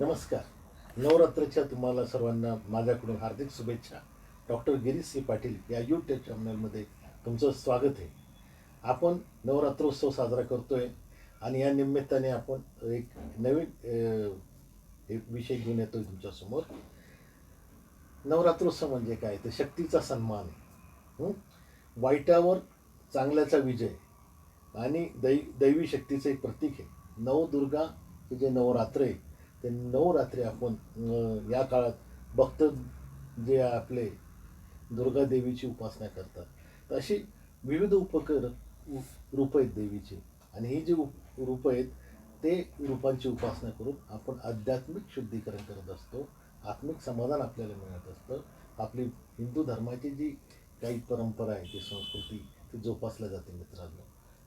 नमस्कार. नवरात्रच्या तुम्हाला सर्वांना माझ्याकडून हार्दिक शुभेच्छा. डॉक्टर गिरीश सी पाटील या यूट्यूब चॅनलमध्ये तुमचं स्वागत आहे. आपण नवरात्रोत्सव साजरा करतो आहे आणि या निमित्ताने आपण एक नवीन एक विषय घेऊन येतोय तुमच्यासमोर. नवरात्रोत्सव म्हणजे काय? तर शक्तीचा सन्मान आहे. वाईटावर चांगल्याचा विजय आणि दै दैवी शक्तीचं एक प्रतीक आहे. नवदुर्गा जे नवरात्र आहे. ते नवरात्री आपण या काळात भक्त जे आपले दुर्गा देवीची उपासना करतात तर अशी विविध उपकर रूप रूपं आहेत देवीची. आणि ही जी उप रूपं आहेत ते रूपांची उपासना करून आपण आध्यात्मिक शुद्धीकरण करत असतो. आत्मिक समाधान आपल्याला मिळत असतं. आपली हिंदू धर्माची जी काही परंपरा आहे ती संस्कृती ती जोपासल्या जाते मित्रांनो.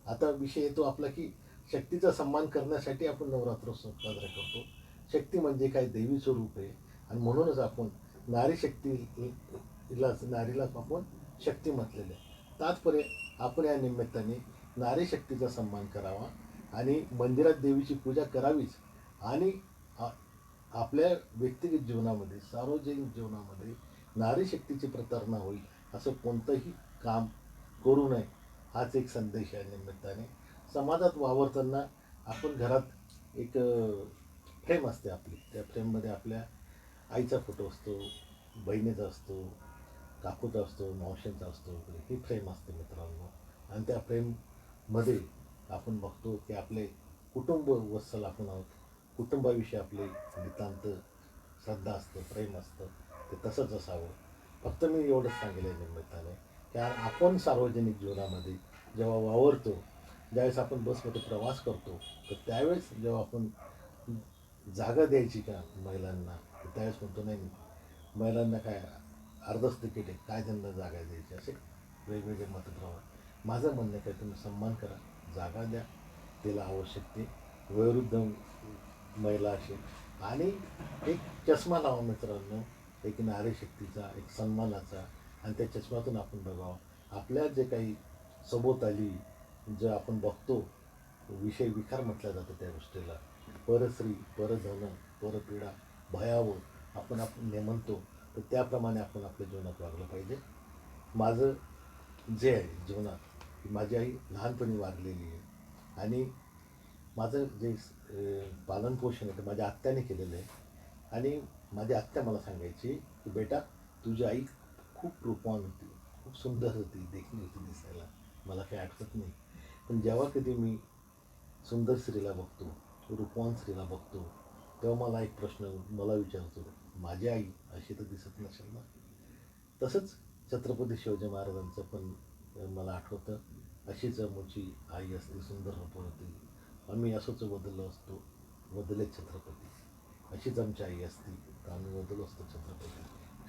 आता विषय येतो आपला की शक्तीचा सन्मान करण्यासाठी आपण नवरात्रोत्सव साजरा करतो. शक्ती म्हणजे काय? देवी स्वरूप आहे. आणि म्हणूनच आपण नारी शक्तीलाच नारीला आपण शक्ती म्हटलेलं आहे. तात्पर्य आपण या निमित्ताने नारी शक्तीचा सन्मान करावा आणि मंदिरात देवीची पूजा करावीच. आणि आपल्या व्यक्तिगत जीवनामध्ये सार्वजनिक जीवनामध्ये नारी शक्तीची प्रतारणा होईल असं कोणतंही काम करू नये हाच एक संदेश आहे निमित्ताने. समाजात वावरताना आपण घरात एक फ्रेम असते आपली. त्या फ्रेममध्ये आपल्या आईचा फोटो असतो बहिणीचा असतो काकूचा असतो मावशांचा असतो वगैरे ही फ्रेम असते मित्रांनो. आणि त्या फ्रेममध्ये आपण बघतो की आपले कुटुंब वत्सल आपण आहोत. कुटुंबाविषयी आपले नितांत श्रद्धा असतं प्रेम असतं ते तसंच असावं. फक्त मी एवढंच सांगेल या निमित्ताने की आपण सार्वजनिक जीवनामध्ये जेव्हा वावरतो ज्यावेळेस आपण बसमध्ये प्रवास करतो तर त्यावेळेस जेव्हा आपण जागा द्यायची का महिलांना? त्यावेळेस म्हणतो नाही महिलांना काय अर्धच तिकीट आहे. काय त्यांना जागा द्यायची? असे वेगवेगळे मतप्रमाण माझं म्हणणं आहे काय तुम्ही सन्मान करा. जागा द्या. तिला आवश्यक ते. वयोवृद्ध महिला असेल आणि एक चष्मा लावा मित्रांनो. एक नारी शक्तीचा एक सन्मानाचा. आणि त्या चष्म्यातून आपण बघावं. आपल्या जे काही सभोवताली जे आपण बघतो विषय विकार म्हटलं जातं त्या गोष्टीला. परस्त्री परधन परपीडा भयावह आपण आपण ने म्हणतो तर त्याप्रमाणे आपण आपल्या जीवनात वागलं पाहिजे. माझं जे आहे जीवनात माझी आई लहानपणी वागलेली आहे. आणि माझं जे पालनपोषण आहे ते माझ्या आत्याने केलेलं आहे. आणि माझी आत्या मला सांगायची की बेटा तुझी आई खूप रूपवान होती खूप सुंदर होती देखणी होती दिसायला. मला काही आठवत नाही. पण जेव्हा कधी मी सुंदर स्त्रीला बघतो रूपवान स्त्रीला बघतो तेव्हा मला एक प्रश्न मला विचारतो माझी आई अशी तर दिसत नसेल ना? तसंच छत्रपती शिवाजी महाराजांचं पण मला आठवतं अशीच मुची आई असते सुंदर रूप होती. आम्ही असंच बदललो असतो बदलेत छत्रपती. अशीच आमची आई असती तर आम्ही बदललो असतो छत्रपती.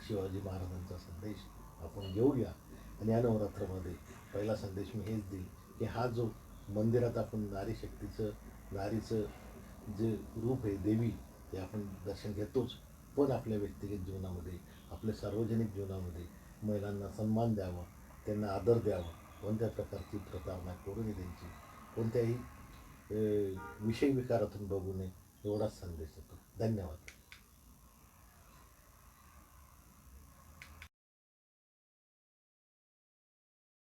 शिवाजी महाराजांचा संदेश आपण घेऊया. आणि या नवरात्रामध्ये पहिला संदेश मी हेच देईल की हा जो मंदिरात आपण नारी शक्तीचं नारीचं जे रूप आहे देवी ते आपण दर्शन घेतोच. पण आपल्या व्यक्तिगत जीवनामध्ये आपल्या सार्वजनिक जीवनामध्ये महिलांना सन्मान द्यावा त्यांना आदर द्यावा कोणत्या प्रकारची प्रतारणा करू नये त्यांची. कोणत्याही विषय विकारातून बघू नये एवढाच संदेश येतो धन्यवाद.